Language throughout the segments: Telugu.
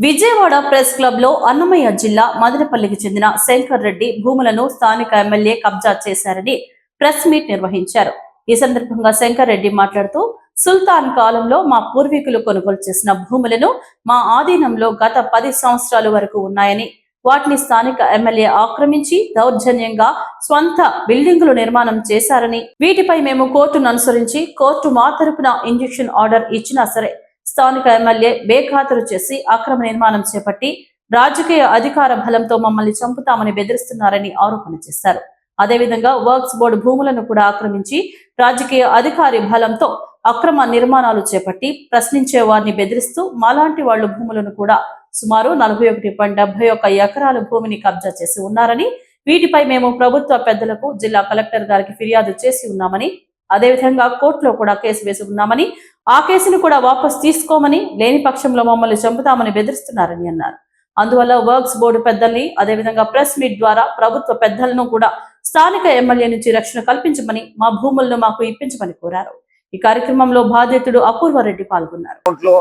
విజయవాడ ప్రెస్ క్లబ్లో అన్నమయ్య జిల్లా మదనపల్లికి చెందిన శంకర్ రెడ్డి భూములను స్థానిక ఎమ్మెల్యే కబ్జా చేశారని ప్రెస్ మీట్ నిర్వహించారు. ఈ సందర్భంగా శంకర్ రెడ్డి మాట్లాడుతూ సుల్తాన్ కాలంలో మా పూర్వీకులు కొనుగోలు చేసిన భూములను మా ఆధీనంలో గత పది సంవత్సరాల వరకు ఉన్నాయని వాటిని స్థానిక ఎమ్మెల్యే ఆక్రమించి దౌర్జన్యంగా స్వంత బిల్డింగులు నిర్మాణం చేశారని వీటిపై మేము కోర్టును అనుసరించి కోర్టు మా తరపున ఇంజెక్షన్ ఆర్డర్ ఇచ్చినా సరే స్థానిక ఎమ్మెల్యే బేఖాతరు చేసి అక్రమ నిర్మాణం చేపట్టి రాజకీయ అధికార బలంతో మమ్మల్ని చంపుతామని బెదిరిస్తున్నారని ఆరోపణ చేశారు. అదేవిధంగా వర్క్స్ బోర్డు భూములను కూడా ఆక్రమించి రాజకీయ అధికారి బలంతో అక్రమ నిర్మాణాలు చేపట్టి ప్రశ్నించే వారిని బెదిరిస్తూ మాలాంటి వాళ్ళు భూములను కూడా సుమారు నలభై ఒకటి పాయింట్ డెబ్బై ఒక్క ఎకరాల భూమిని కబ్జా చేసి ఉన్నారని వీటిపై మేము ప్రభుత్వ పెద్దలకు జిల్లా కలెక్టర్ గారికి ఫిర్యాదు చేసి ఉన్నామని అదేవిధంగా కోర్టులో కూడా కేసు వేసుకుందామని ఆ కేసును కూడా వాపస్ తీసుకోమని లేని పక్షంలో మమ్మల్ని చంపుతామని బెదిరిస్తున్నారని అన్నారు. అందువల్ల వర్క్స్ బోర్డు పెద్దల్ని అదేవిధంగా ప్రెస్ మీట్ ద్వారా ప్రభుత్వ పెద్దలను కూడా స్థానిక ఎమ్మెల్యే నుంచి రక్షణ కల్పించమని మా భూములను మాకు ఇప్పించమని కోరారు. ఈ కార్యక్రమంలో బాధితుడు అపూర్వారెడ్డి పాల్గొన్నారు. అకౌంట్లో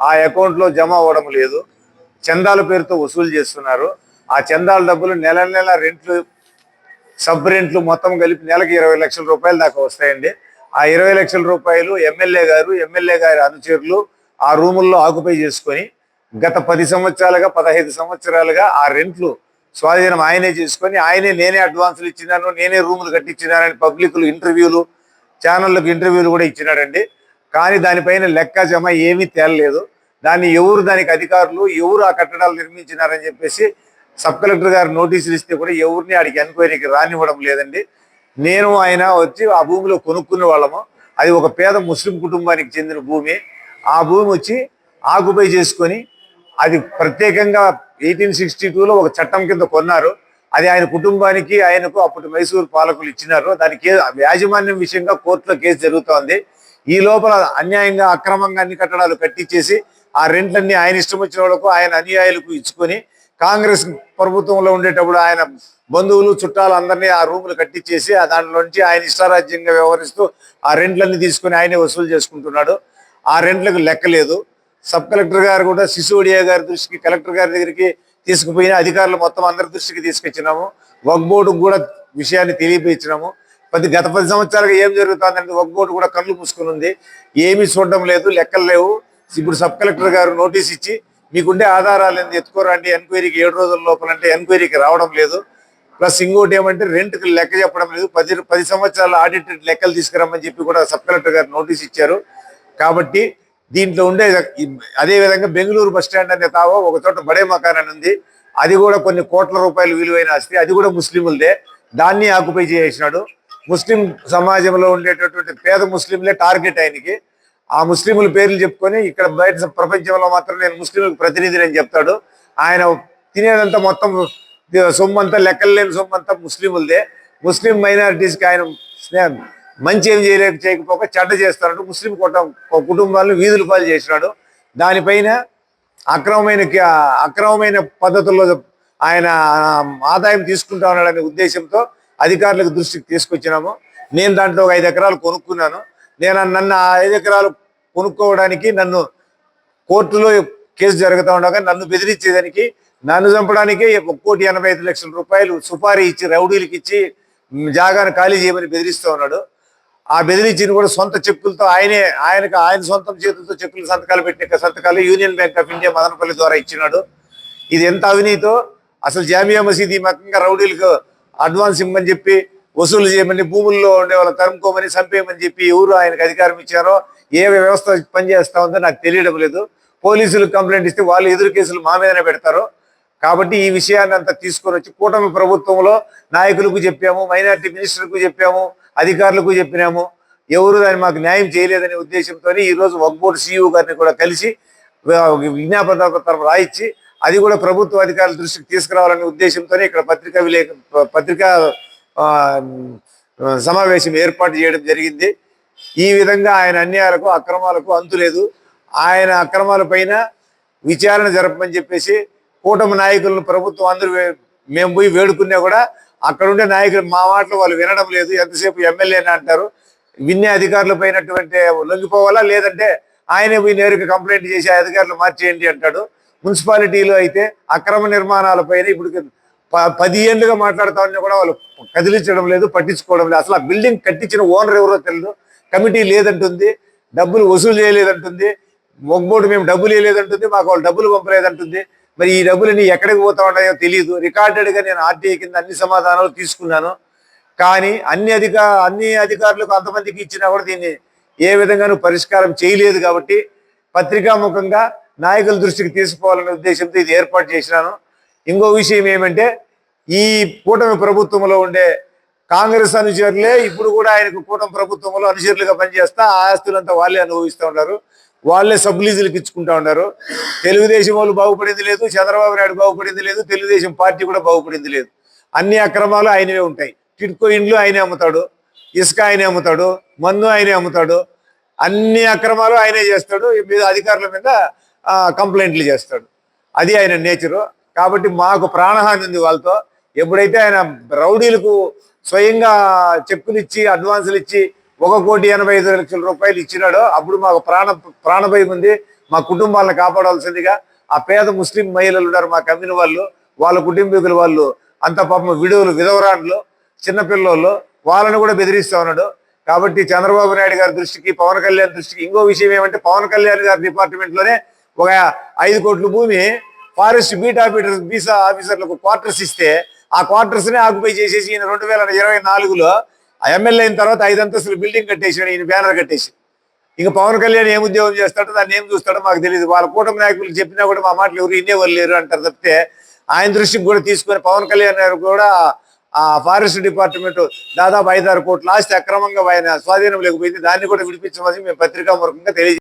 ఆ అకౌంట్లో జమ అవ్వడం లేదు. చందాల పేరుతో వసూలు చేస్తున్నారు. ఆ చందాల డబ్బులు నెల నెల రెంట్లు సబ్ రెంట్లు మొత్తం కలిపి నెలకి ఇరవై లక్షల రూపాయలు దాకా వస్తాయండి. ఆ ఇరవై లక్షల రూపాయలు ఎమ్మెల్యే గారు ఎమ్మెల్యే గారి అనుచరులు ఆ రూముల్లో ఆకుపై చేసుకొని గత పది సంవత్సరాలుగా పదహైదు సంవత్సరాలుగా ఆ రెంట్లు స్వాధీనం ఆయనే చేసుకొని ఆయనే నేనే అడ్వాన్సులు ఇచ్చినాను నేనే రూములు కట్టించినానని పబ్లిక్లు ఇంటర్వ్యూలు ఛానళ్ళకు ఇంటర్వ్యూలు కూడా ఇచ్చినాడండి కానీ దానిపైన లెక్క జమ ఏమీ తేలలేదు. దాన్ని ఎవరు దానికి అధికారులు ఎవరు ఆ కట్టడాలు నిర్మించినారని చెప్పేసి సబ్ కలెక్టర్ గారు నోటీసులు ఇస్తే కూడా ఎవరిని ఆడికి ఎంక్వైరీకి రానివ్వడం లేదండి. నేను ఆయన వచ్చి ఆ భూమిలో కొనుక్కునే వాళ్ళము. అది ఒక పేద ముస్లిం కుటుంబానికి చెందిన భూమి. ఆ భూమి వచ్చి ఆకుపై చేసుకొని అది ప్రత్యేకంగా ఎయిటీన్ సిక్స్టీ టూలో ఒక చట్టం కింద కొన్నారు. అది ఆయన కుటుంబానికి ఆయనకు అప్పటి మైసూరు పాలకులు ఇచ్చినారు. దానికి యాజమాన్యం విషయంగా కోర్టులో కేసు జరుగుతోంది. ఈ లోపల అన్యాయంగా అక్రమంగా అన్ని కట్టడాలు కట్టించేసి ఆ రెంట్లన్నీ ఆయన ఇష్టం వచ్చిన వాళ్ళకు ఆయన అనుయాయులకు ఇచ్చుకొని కాంగ్రెస్ ప్రభుత్వంలో ఉండేటప్పుడు ఆయన బంధువులు చుట్టాలు అందరినీ ఆ రూములు కట్టించేసి ఆ దాంట్లో నుంచి ఆయన ఇష్టారాజ్యంగా వ్యవహరిస్తూ ఆ రెంట్లన్నీ తీసుకొని ఆయనే వసూలు చేసుకుంటున్నాడు. ఆ రెంట్లకు లెక్కలేదు సబ్ కలెక్టర్ గారు కూడా సిసోడియా గారి దృష్టికి కలెక్టర్ గారి దగ్గరికి తీసుకుపోయిన అధికారులు మొత్తం అందరి దృష్టికి తీసుకొచ్చినాము. వక్ బోర్డుకు కూడా విషయాన్ని తెలియపించినాము పది గత పది సంవత్సరాలుగా ఏం జరుగుతుందంటే వక్ బోర్డు కూడా కళ్ళు పూసుకుని ఉంది. ఏమీ చూడడం లేదు లెక్కలు లేవు. ఇప్పుడు సబ్ కలెక్టర్ గారు నోటీస్ ఇచ్చి మీకుండే ఆధారాలు ఏంది? ఎత్తుకోరండి ఎంక్వైరీకి ఏడు రోజుల లోపల అంటే ఎంక్వైరీకి రావడం లేదు. ప్లస్ ఇంకోటి ఏమంటే రెంట్కి లెక్క చెప్పడం లేదు. పది పది సంవత్సరాల ఆడిట్ లెక్కలు తీసుకురమ్మని చెప్పి కూడా సబ్ కలెక్టర్ గారు నోటీస్ ఇచ్చారు. కాబట్టి దీంట్లో ఉండే అదే విధంగా బెంగళూరు బస్ స్టాండ్ అనే తావో ఒక చోట బడే మకాన్ అని ఉంది. అది కూడా కొన్ని కోట్ల రూపాయలు విలువైన ఆస్తి. అది కూడా ముస్లింలదే దాన్ని ఆక్యుపై చేసినాడు. ముస్లిం సమాజంలో ఉండేటటువంటి పేద ముస్లింలే టార్గెట్ ఆయనకి. ఆ ముస్లింల పేర్లు చెప్పుకొని ఇక్కడ బయట ప్రపంచంలో మాత్రం నేను ముస్లింలకు ప్రతినిధిని అని చెప్తాడు. ఆయన తినేదంతా మొత్తం సొమ్ము అంతా లెక్కలు లేని సొమ్మంతా ముస్లింలదే ముస్లిం మైనారిటీస్కి ఆయన స్నేహం మంచి ఏం చేయలేక చేయకపోక చెడ్డ చేస్తాడు ముస్లిం కుటుంబ కుటుంబాలను వీధుల పాలు చేసినాడు. దానిపైన అక్రమమైన అక్రమమైన పద్ధతుల్లో ఆయన ఆదాయం తీసుకుంటా ఉన్నాడనే ఉద్దేశంతో అధికారులకు దృష్టికి తీసుకొచ్చినాము. నేను దాంట్లో ఒక ఐదు ఎకరాలు కొనుక్కున్నాను. నేను నన్ను ఆ ఐదు ఎకరాలు కొనుక్కోవడానికి నన్ను కోర్టులో కేసు జరుగుతూ ఉండగా నన్ను బెదిరించేదానికి నన్ను చంపడానికి ఒక కోటి ఎనభై ఐదు లక్షల రూపాయలు సుపారీ ఇచ్చి రౌడీలకు ఇచ్చి జాగాను ఖాళీ చేయమని బెదిరిస్తూ ఉన్నాడు. ఆ బెదిరించిన కూడా సొంత చెక్కులతో ఆయనే ఆయనకు ఆయన సొంతం చేతులతో చెక్కులు సంతకాలు పెట్టిన సంతకాలు Union Bank of India Madanapalle ద్వారా ఇచ్చినాడు. ఇది ఎంత అవినీతో? అసలు జామియా మసీద్ ఈ మకంగా రౌడీలకు అడ్వాన్స్ ఇమ్మని చెప్పి వసూలు చేయమని భూముల్లో ఉండే వాళ్ళు తరుముకోమని చంపేయమని చెప్పి ఎవరు ఆయనకు అధికారం ఇచ్చారో ఏ వ్యవస్థ పనిచేస్తా ఉందో నాకు తెలియడం లేదు. పోలీసులు కంప్లైంట్ ఇస్తే వాళ్ళు ఎదురు కేసులు మా మీదనే పెడతారు. కాబట్టి ఈ విషయాన్ని అంతా తీసుకొని వచ్చి కూటమి ప్రభుత్వంలో నాయకులకు చెప్పాము మైనార్టీ మినిస్టర్కు చెప్పాము అధికారులకు చెప్పినాము. ఎవరు దాన్ని మాకు న్యాయం చేయలేదనే ఉద్దేశంతో ఈ రోజు సీఈఓ గారిని కూడా కలిసి విజ్ఞాపన పత్రం రాయించి అది కూడా ప్రభుత్వ అధికారుల దృష్టికి తీసుకురావాలనే ఉద్దేశంతో ఇక్కడ పత్రికా విలేక పత్రికా సమావేశం ఏర్పాటు చేయడం జరిగింది. ఈ విధంగా ఆయన అన్యాయాలకు అక్రమాలకు అంతు లేదు. ఆయన అక్రమాలపైన విచారణ జరపమని చెప్పేసి కూటమి నాయకులను ప్రభుత్వం అందరూ మేము పోయి వేడుకున్నా కూడా అక్కడ ఉండే నాయకులు మా మాటలు వాళ్ళు వినడం లేదు. ఎంతసేపు ఎమ్మెల్యేని అంటారు. విన్నే అధికారుల పైనటువంటి లొంగిపోవాలా? లేదంటే ఆయనే పోయి నేరుగా కంప్లైంట్ చేసి అధికారులు మార్చేయండి అంటాడు. మున్సిపాలిటీలో అయితే అక్రమ నిర్మాణాలపైన ఇప్పుడు పది ఏళ్ళుగా మాట్లాడుతా ఉన్నా కూడా వాళ్ళు కదిలించడం లేదు పట్టించుకోవడం లేదు. అసలు ఆ బిల్డింగ్ కట్టించిన ఓనర్ ఎవరో తెలియదు కమిటీ లేదంటుంది డబ్బులు వసూలు చేయలేదంటుంది. మొగ్గోడు మేము డబ్బులు వేయలేదంటుంది మాకు వాళ్ళు డబ్బులు పంపలేదంటుంది. మరి ఈ డబ్బులని ఎక్కడికి పోతా ఉన్నాయో తెలియదు రికార్డెడ్గా నేను ఆర్టీఐ కింద అన్ని సమాధానాలు తీసుకున్నాను. కానీ అన్ని అధిక అన్ని అధికారులకు అంతమందికి ఇచ్చినా కూడా దీన్ని ఏ విధంగానూ పరిష్కారం చేయలేదు కాబట్టి పత్రికాముఖంగా నాయకుల దృష్టికి తీసుకోవాలనే ఉద్దేశంతో ఇది ఏర్పాటు చేసినాను. ఇంకో విషయం ఏమంటే ఈ కూటమి ప్రభుత్వంలో ఉండే కాంగ్రెస్ అనుచరులే ఇప్పుడు కూడా ఆయనకు కూటమి ప్రభుత్వంలో అనుచరులుగా పనిచేస్తా ఆ ఆస్తులంతా వాళ్ళే అనుభవిస్తూ ఉన్నారు. వాళ్ళే సబ్లీజులకు ఇచ్చుకుంటా ఉన్నారు. తెలుగుదేశం వాళ్ళు బాగుపడింది లేదు చంద్రబాబు నాయుడు బాగుపడింది లేదు తెలుగుదేశం పార్టీ కూడా బాగుపడింది లేదు. అన్ని అక్రమాలు ఆయనవే ఉంటాయి. టిడ్కో ఇండ్లు ఆయనే అమ్ముతాడు ఇసుక ఆయనే అమ్ముతాడు మందు ఆయనే అమ్ముతాడు అన్ని అక్రమాలు ఆయనే చేస్తాడు ఈ మీద అధికారుల మీద కంప్లైంట్లు చేస్తాడు. అది ఆయన నేచరు. కాబట్టి మాకు ప్రాణహాని ఉంది వాళ్ళతో. ఎప్పుడైతే ఆయన రౌడీలకు స్వయంగా చెక్కులు ఇచ్చి అడ్వాన్సులు ఇచ్చి ఒక కోటి ఎనభై ఐదు లక్షల రూపాయలు ఇచ్చినాడో అప్పుడు మాకు ప్రాణ ప్రాణభయం ఉంది. మా కుటుంబాలను కాపాడాల్సిందిగా ఆ పేద ముస్లిం మహిళలు ఉన్నారు మా కమ్యూని వాళ్ళు వాళ్ళ కుటుంబీకుల వాళ్ళు అంత పాపం విడవలు విధవరాండ్లు చిన్నపిల్లలు వాళ్ళని కూడా బెదిరిస్తా ఉన్నాడు. కాబట్టి చంద్రబాబు నాయుడు గారి దృష్టికి పవన్ కళ్యాణ్ దృష్టికి ఇంకో విషయం ఏమంటే పవన్ కళ్యాణ్ గారి డిపార్ట్మెంట్లోనే ఒక ఐదు కోట్ల భూమి ఫారెస్ట్ బీట్ ఆఫీసర్ బీసా ఆఫీసర్లకు క్వార్టర్స్ ఇస్తే ఆ క్వార్టర్స్నే ఆక్యుపై చేసేసి ఈయన రెండు వేల ఇరవై నాలుగులో ఎమ్మెల్యే అయిన తర్వాత ఐదు అంతస్తులు బిల్డింగ్ కట్టేసాడు ఈయన బ్యానర్ కట్టేసి. ఇంకా పవన్ కళ్యాణ్ ఏం ఉద్యోగం చేస్తాడో దాన్ని ఏం చూస్తాడో మాకు తెలియదు వాళ్ళ కూటమి నాయకులు చెప్పినా కూడా మా మాటలు ఎవరు ఇన్నే వాళ్ళు లేరు అంటారు తప్పితే ఆయన దృష్టికి కూడా తీసుకొని పవన్ కళ్యాణ్ గారు కూడా ఆ ఫారెస్ట్ డిపార్ట్మెంట్ దాదాపు ఐదారు కోట్ల ఆస్తి అక్రమంగా ఆయన స్వాధీనం లేకపోయింది. దాన్ని కూడా విడిపించమని మేము పత్రికా మూలకంగా తెలియజేస్తాం